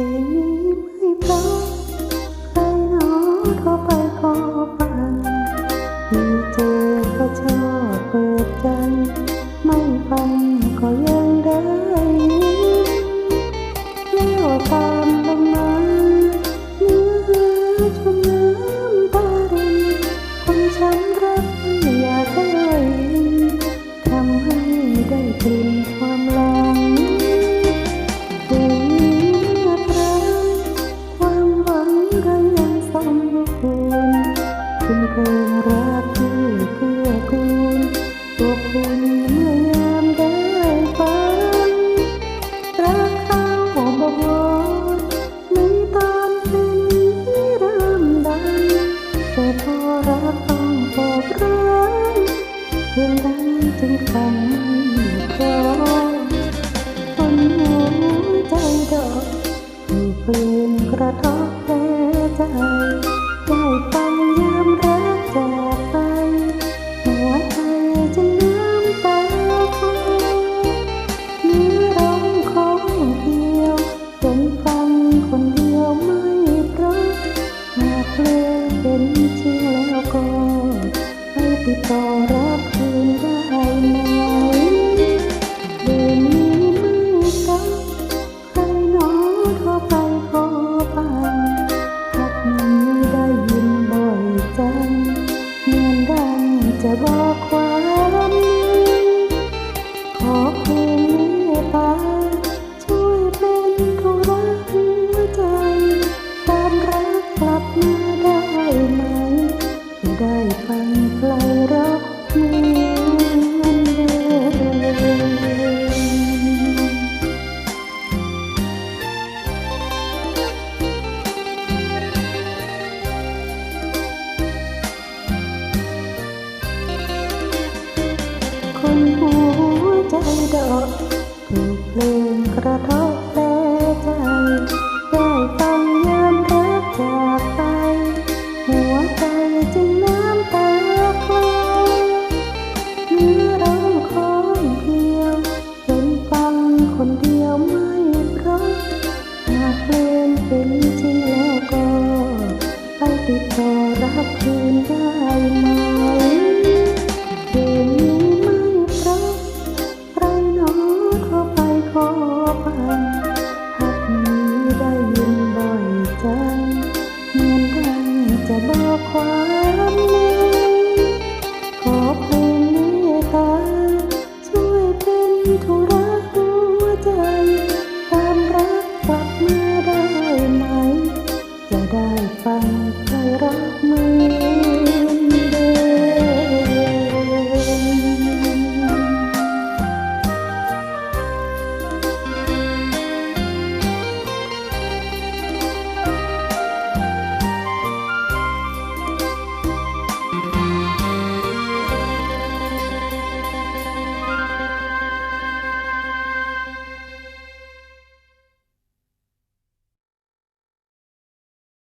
Amen. ปลืนกระทบแผลใจ ได้ฟังยามรักจากไป หัวใจจะน้ำตาคลอนิรันดร์ของเดียวจนฟังคนเดียวไม่เพร้าะหากเลิกเป็นจริงแล้วก็ให้ติดต่อรับคืนได้ ใจดอกถูกเพลงกระทบ ฟังใครรักเมื่